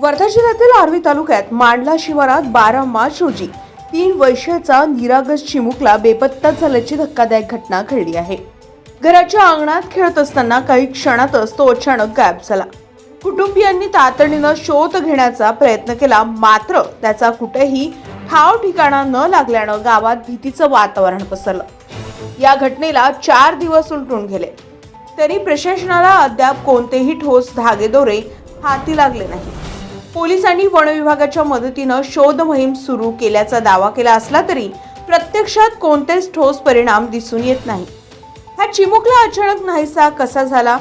वर्धा जिल्ह्यातील आर्वी तालुक्यात मांडला शिवारात बारा मार्च रोजी तीन वर्षाचा निरागस चिमुकला बेपत्ता झाल्याची धक्कादायक घटना घडली आहे. घराच्या अंगणात खेळत असताना काही क्षणातच तो अचानक गायब झाला. कुटुंबियांनी तातडीनं शोध घेण्याचा प्रयत्न केला मात्र त्याचा कुठेही ठाव ठिकाणा न लागल्यानं गावात भीतीचं वातावरण पसरलं. या घटनेला चार दिवस उलटून गेले. तरी प्रशासनाला अद्याप कोणतेही ठोस धागेदोरे हाती लागले नाही पोलिसांनी वनविभागाच्या मदतीनं शोध मोहीम सुरू केल्याचा दावा केला असला तरी प्रत्यक्षात कोणतेच ठोस परिणाम दिसून येत नाही. हा चिमुकला अचानक नाहीसा कसा झाला?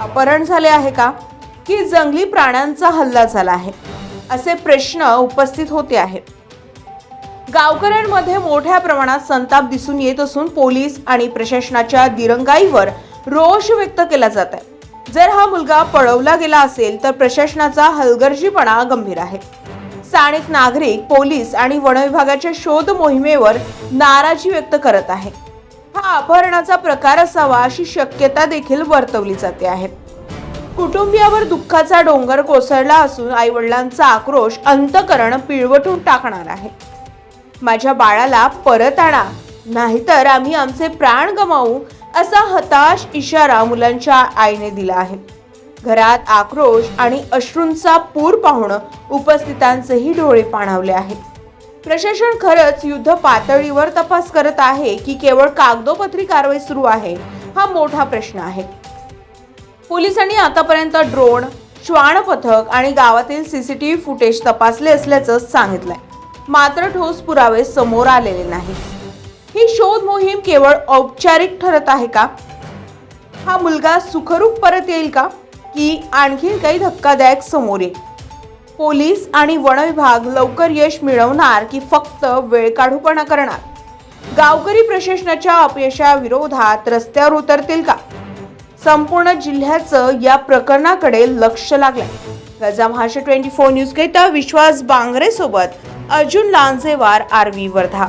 अपहरण झाले आहे का? की जंगली प्राण्यांचा हल्ला झाला आहे? असे प्रश्न उपस्थित होते आहेत. गावकऱ्यांमध्ये मोठ्या प्रमाणात संताप दिसून येत असून पोलीस आणि प्रशासनाच्या दिरंगाईवर रोष व्यक्त केला जात आहे. जर हा मुलगा पळवला गेला असेल तर प्रशासनाचा हलगर्जीपणा गंभीर आहे. स्थानिक नागरिक पोलीस आणि वनविभागाच्या शोध मोहिमेवर नाराजी व्यक्त करत आहे. हा अपहरणाचा प्रकार असावा अशी शक्यता देखील वर्तवली जाते आहे. कुटुंबियावर दुःखाचा डोंगर कोसळला असून आई वडिलांचा आक्रोश अंतकरण पिळवटून टाकणार आहे. माझ्या बाळाला परत आणा नाहीतर आम्ही आमचे प्राण गमावू असा हताश इशारा मुलांच्या आईने दिला आहे. घरात आक्रोश आणि अश्रूंचा पूर पाहून उपस्थितांचेही डोळे पाणावले आहेत. प्रशासन खरंच युद्ध पातळीवर तपास करत आहे की केवळ कागदोपत्री कारवाई सुरू आहे हा मोठा प्रश्न आहे. पोलिसांनी आतापर्यंत ड्रोन श्वान पथक आणि गावातील सीसीटीव्ही फुटेज तपासले असल्याचं सांगितलंय. मात्र ठोस पुरावे समोर आलेले नाही ही शोध मोहीम केवळ औपचारिक ठरत आहे का? हा मुलगा सुखरूप परत येईल का? की आणखीन काही धक्कादायक समोर येईल? पोलीस आणि वनविभाग लवकर यश मिळवणार की फक्त वेळ काढूपणा करणार? गावकरी प्रशासनाच्या अपयशाविरोधात रस्त्यावर उतरतील का? संपूर्ण जिल्ह्याचं या प्रकरणाकडे लक्ष लागलंय. गजा महाराष्ट्र ट्वेंटी फोर न्यूज घेता विश्वास बांगरे सोबत अर्जुन लांजेवार आरवी वर्धा.